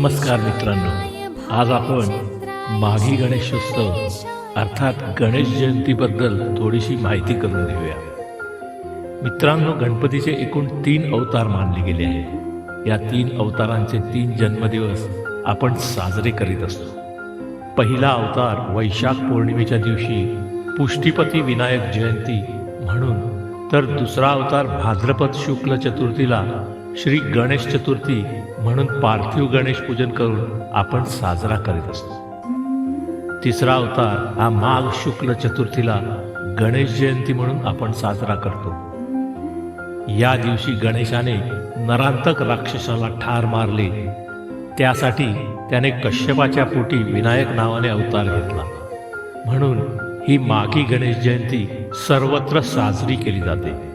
नमस्कार मित्रांनो. आज आपण माघी गणेशोत्सव अर्थात गणेश जयंतीबद्दल थोडीशी माहिती करून घेऊया. मित्रांनो गणपतीचे एकूण तीन अवतार मानले गेले आहेत. या तीन अवतारांचे तीन जन्मदिवस आपण साजरे करीत असतो. पहिला अवतार वैशाख पौर्णिमेच्या दिवशी पुष्टीपती विनायक जयंती म्हणून तर दुसरा अवतार भाद्रपद शुक्ल चतुर्थीला श्री गणेश चतुर्थी म्हणून पार्थिव गणेश पूजन करून आपण साजरा करीत असतो. तिसरा अवतार हा माघ शुक्ल चतुर्थीला गणेश जयंती म्हणून आपण साजरा करतो. या दिवशी गणेशाने नरांतक राक्षसाला ठार मारले. त्यासाठी त्याने कश्यपाच्या पोटी विनायक नावाने अवतार घेतला. म्हणून ही माघी गणेश जयंती सर्वत्र साजरी केली जाते.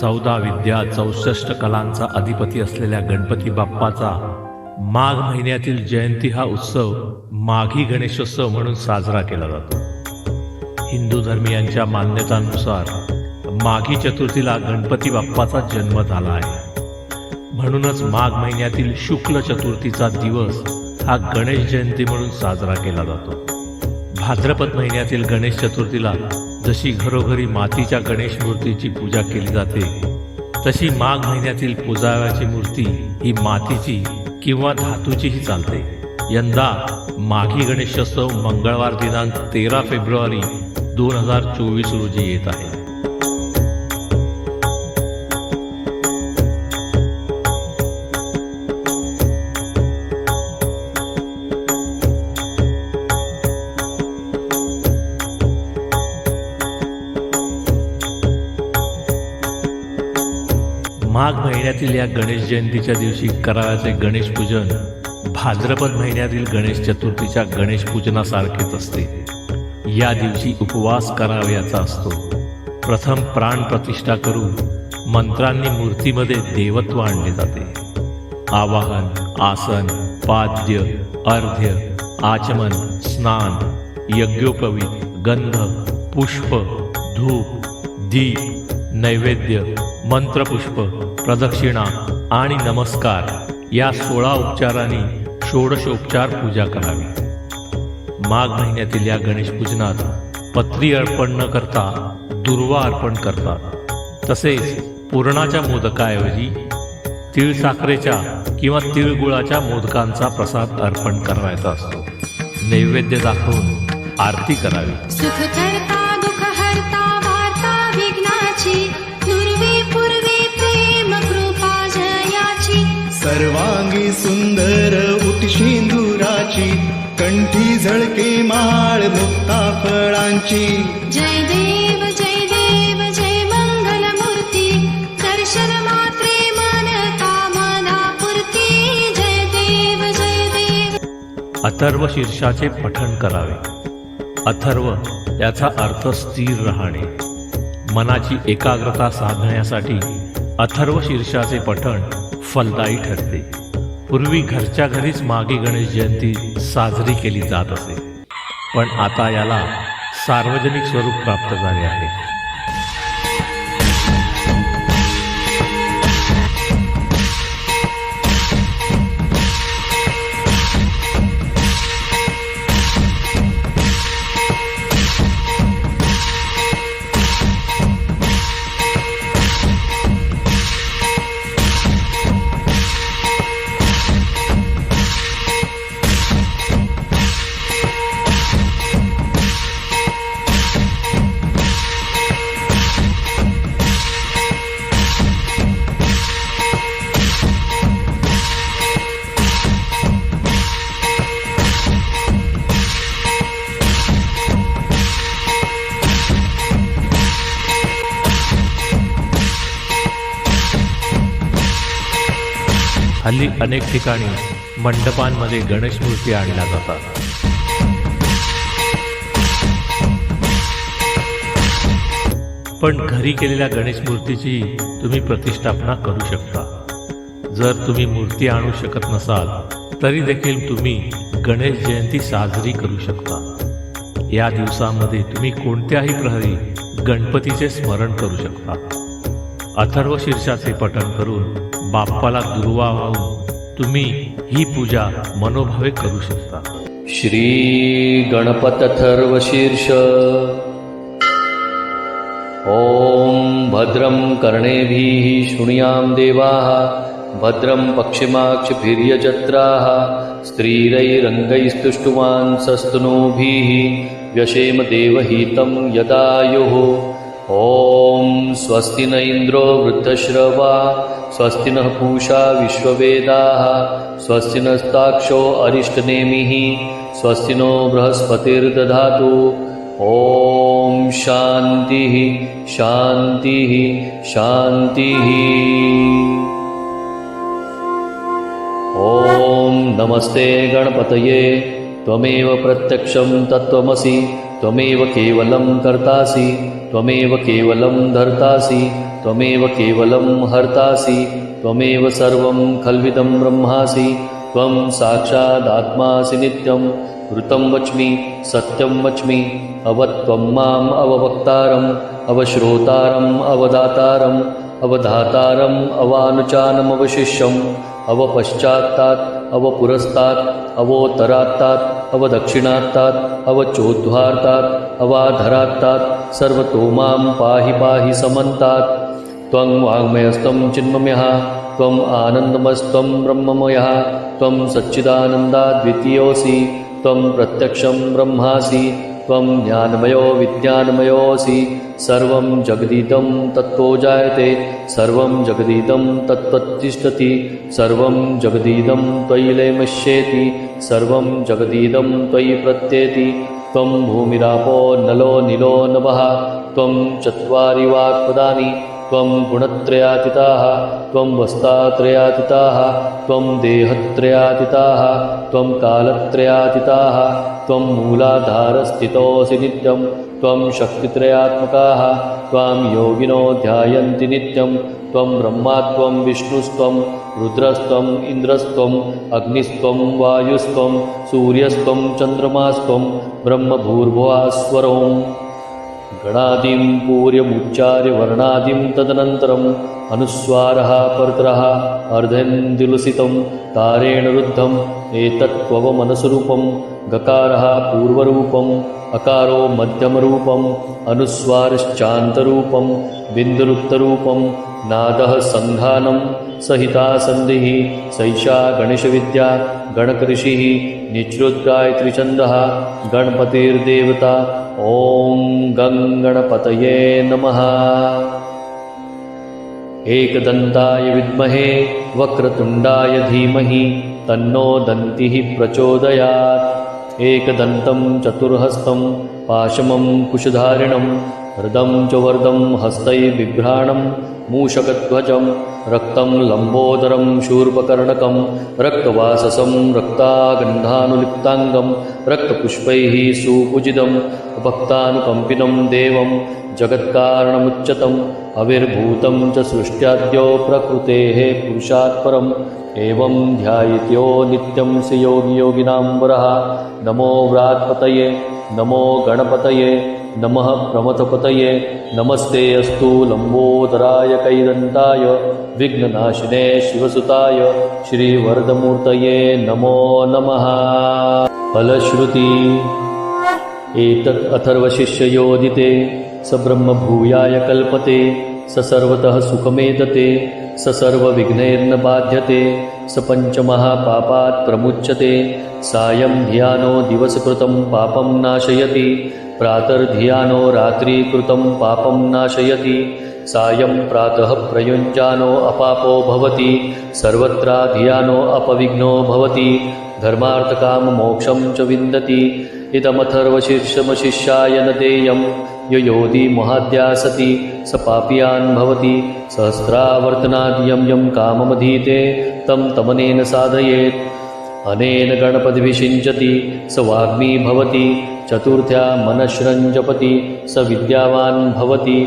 चौदा विद्या चौसष्ट कलांचा अधिपती असलेल्या गणपती बाप्पाचा माघ महिन्यातील जयंती हा उत्सव माघी गणेशोत्सव म्हणून साजरा केला जातो. हिंदू धर्मियांच्या मान्यतांनुसार माघी चतुर्थीला गणपती बाप्पाचा जन्म झाला आहे. म्हणूनच माघ महिन्यातील शुक्ल चतुर्थीचा दिवस हा गणेश जयंती म्हणून साजरा केला जातो. भाद्रपद महिन्यातील गणेश चतुर्थीला जशी घरोघरी मातीच्या गणेश मूर्तीची पूजा केली जाते तशी माघ महिन्यातील पुजाव्याची मूर्ती ही मातीची किंवा धातूचीही चालते. यंदा माघी गणेशोत्सव मंगळवार दिनांक तेरा फेब्रुवारी दोन हजार चोवीस रोजी येत आहे. माघ महिन्यातील या गणेश जयंतीच्या दिवशी करावयाचे गणेश पूजन भाद्रपद महिन्यातील गणेश चतुर्थीच्या गणेश पूजनासारखेच असते. या दिवशी उपवास करावयाचा असतो. प्रथम प्राण प्रतिष्ठा करून मंत्रांनी मूर्तीमध्ये देवत्व आणले जाते. आवाहन आसन पाद्य अर्ध्य आचमन स्नान यज्ञोपवीत गंध पुष्प धूप दीप नैवेद्य मंत्रपुष्प प्रदक्षिणा आणि नमस्कार या सोळा उपचारांनी षोडशोपचार पूजा करावी. माघ महिन्यातील या गणेश पूजनात पत्री अर्पण न करता दुर्वा अर्पण करतात. तसेच पुरणाच्या मोदकाऐवजी तीळ साखरेच्या किंवा तिळगुळाच्या मोदकांचा प्रसाद अर्पण करायचा असतो. नैवेद्य दाखवून आरती करावी. सर्वांगी सुंदर उटशिंदुराची कंठी झळके माळ मुक्ता फळांची. जय देव जय देव जय मंगल मूर्ती दर्शन मात्रे मन कामना पूर्ती. जय देव जय देव. अथर्व शीर्षाचे पठण करावे. अथर्व याचा अर्थ स्थिर राहणे. मनाची एकाग्रता साधण्यासाठी अथर्व शीर्षाचे पठण फलदायी ठरते. पूर्वी घरच्या घरीच मागे गणेश जयंती साजरी केली जात असे. पण आता याला सार्वजनिक स्वरूप प्राप्त झाले आहे. हल्ली अनेक ठिकाणी मंडपांमध्ये गणेश मूर्ती आणल्या जातात. पण घरी केलेल्या गणेश मूर्तीची तुम्ही प्रतिष्ठापना करू शकता. जर तुम्ही मूर्ती आणू शकत नसाल तरी देखील तुम्ही गणेश जयंती साजरी करू शकता. या दिवसामध्ये तुम्ही कोणत्याही प्रहरी गणपतीचे स्मरण करू शकता. अथर्व पठण करून बाप्पाला दुर्वा वाहून तुम्ही ही पूजा मनोभावे करू शकता. श्रीगणपतथर्वशीर्ष ॐ भद्रं कर्णेभिः शृणुयां देवाः भद्रं पक्षिमाक्षभिर्यजत्राः स्त्रीरैरङ्गैस्तुष्टुवान् सस्तनूभिः व्यशेम देवहितं यदायुः ॐ स्वस्ति न इन्द्रो वृद्धश्रवा स्वस्ति नः पूषा विश्ववेदाः स्वस्ति नस्ताक्षो अरिष्टनेमिः स्वस्ति नो बृहस्पतिर्दधातु। ॐ शान्तिः शान्तिः शान्तिः। ॐ नमस्ते गणपतये त्वमेव प्रत्यक्षं तत्त्वमसि त्वमेव केवलं कर्तासि त्वमेव केवलं धर्तासि त्वमेव केवलं हर्तासि त्वमेव सर्वं खल्विदं ब्रह्मासि त्वं साक्षादात्मासि नित्यं ऋतं वच्मि सत्यं वच्मि अवत्वं माम् अववक्तारम् अवश्रोतारम् अवदातारम् अवधातारम् अवानुचानमवशिष्यम् अवपश्चात्तात् अवपुरस्तात् अवोत्तरात्तात् अवदक्षिणात्तात् अवचोद्ध्वार्तात् अवाधरात्तात् सर्वतो मां पाहि पाहि समन्तात्। त्वं वाङ्मयस्त्वं चिन्मम्यः त्वम् आनन्दमस्त्वं ब्रह्ममयः त्वं सच्चिदानन्दाद्वितीयोऽसि त्वं प्रत्यक्षं ब्रह्मासि। त्वं ज्ञानमयो विज्ञानमयोऽसि सर्वं जगदिदं तत्त्वो जायते सर्वं जगदिदं तत्त्वतिष्ठति सर्वं जगदिदं त्वयि लयमश्येति सर्वं जगदिदं त्वयि प्रत्येति त्वं भूमिरापो नलो निलो नभः त्वं चत्वारि वाक्पदानि त्वं गुणत्रयातीताः त्वं वस्तात्रयातीताः त्वं देहत्रयातीताः त्वं कालत्रयातीताः त्वं मूलाधारस्थितोऽसि नित्यं त्वं शक्तित्रयात्मकाः त्वां योगिनो ध्यायन्ति नित्यं त्वं ब्रह्मा त्वं विष्णुस्त्वं रुद्रस्त्वम् इन्द्रस्त्वम् अग्निस्त्वं वायुस्त्वं सूर्यस्त्वं चन्द्रमास्त्वं ब्रह्मभूर्भुवास्वरोम् गणादिं पूर्यमुच्चार्य वर्णादिं तदनन्तरम् अनुस्वारः परतरः अर्धेन्दुलसितं तारेण रुद्धम् एतत्त्वमनसरूपं गकारः पूर्वरूपम् अकारो मध्यमरूपम् अनुस्वारश्चान्तरूपं बिन्दुरुक्तरूपं नादः सन्धानं सहिता सन्धिः सैषा गणेशविद्या गणकृषिः निचृद्गायत्रिछन्दः गणपतिर्देवता। ॐ गं गणपतये नमः। एकदन्ताय विद्महे वक्रतुण्डाय धीमहि तन्नो दन्तिः प्रचोदयात्। एकदन्तं चतुर्हस्तं पाशमं कुशधारिणं हृदं च वर्दं हस्तैर्बिभ्राणं मूषकध्वजं रक्तं लम्बोदरं शूर्पकर्णकं रक्तवाससं रक्तागन्धानुलिप्ताङ्गं रक्तपुष्पैः सुपूजितं भक्तानुकम्पिनं देवं जगत्कारणमुच्यतम् अविर्भूतं च सृष्ट्याद्यो प्रकृतेः पुरुषात् परम् एवं ध्यायित्यो नित्यं स योगियोगिनां वरः नमो व्रात्पतये नमो गणपतये नमः प्रमथपतये नमस्ते अस्तु लम्बोदराय कैदन्ताय विघ्ननाशिने शिवसुताय श्रीवरदमूर्तये नमो नमः। फलश्रुति एतत् अथर्वशिष्ययोदिते स ब्रह्मभूयाय कल्पते स सर्वतः सुखमेदते स सर्वविघ्नैर्न बाध्यते स पञ्चमहापापात् प्रमुच्यते। सायं धियानो दिवसकृतं पापं नाशयति प्रातर्धियानो रात्रिकृतं पापं नाशयति। सायं प्रातः प्रयुञ्जानो अपापो भवति सर्वत्रा धियानो अपविघ्नो भवति। धर्मार्थकाममोक्षं च विन्दति। इदमथर्वशीर्षमशिष्याय न देयं य योधि महाद्यासति स पापीयान् भवति सहस्रावर्तनाद्यं यं काममधीते तं तमनेन साधयेत्। अनेन गणपतिभिषिञ्चति स वाग्मी भवति चतुर्थ्या मनश्रञ्जपति स विद्यावान् भवति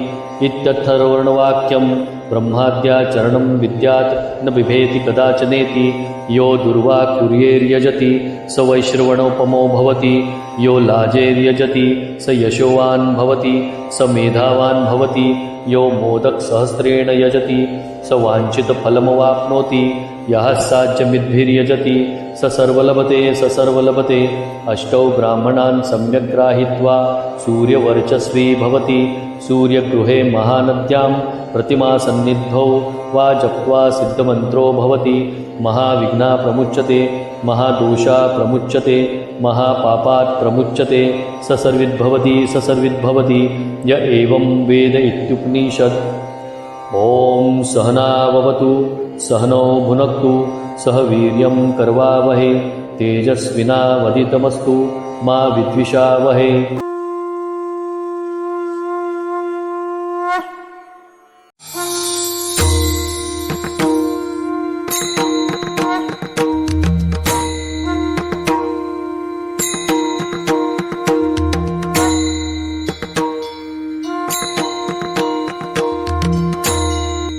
इत्यर्थवर्णवाक्यं ब्रह्माद्याचरणं विद्यात् न बिभेति कदाचनेति। यो दुर्वाक्कुर्येर्यजति स वैश्रवणोपमो भवति। यो लाजेर्यजति स यशोवान् भवति। स मेधावान् भवति। यो मोदकसहस्रेण यजति। स वाञ्छितफलमवाप्नोति यः साज्यमिद्भिर्यजति स सर्वलभते स सर्वलभते। अष्टौ ब्राह्मणान् सम्यक् ग्राहित्वा सूर्यवर्चस्वी भवति। सूर्यगृहे महानद्यां प्रतिमासन्निद्धौ वा जप्त्वा सिद्धमन्त्रो भवति। महाविघ्ना प्रमुच्यते महादोषा प्रमुच्यते महापापात् प्रमुच्यते। स सर्विद्भवति स सर्विद्भवति। य एवं वेद इत्युपनिषत् ॐ सहनाववतु सहनौ भुनक्तु सह वीर्यं कर्वावहे तेजस्विनावदितमस्तु मा विद्विषावहे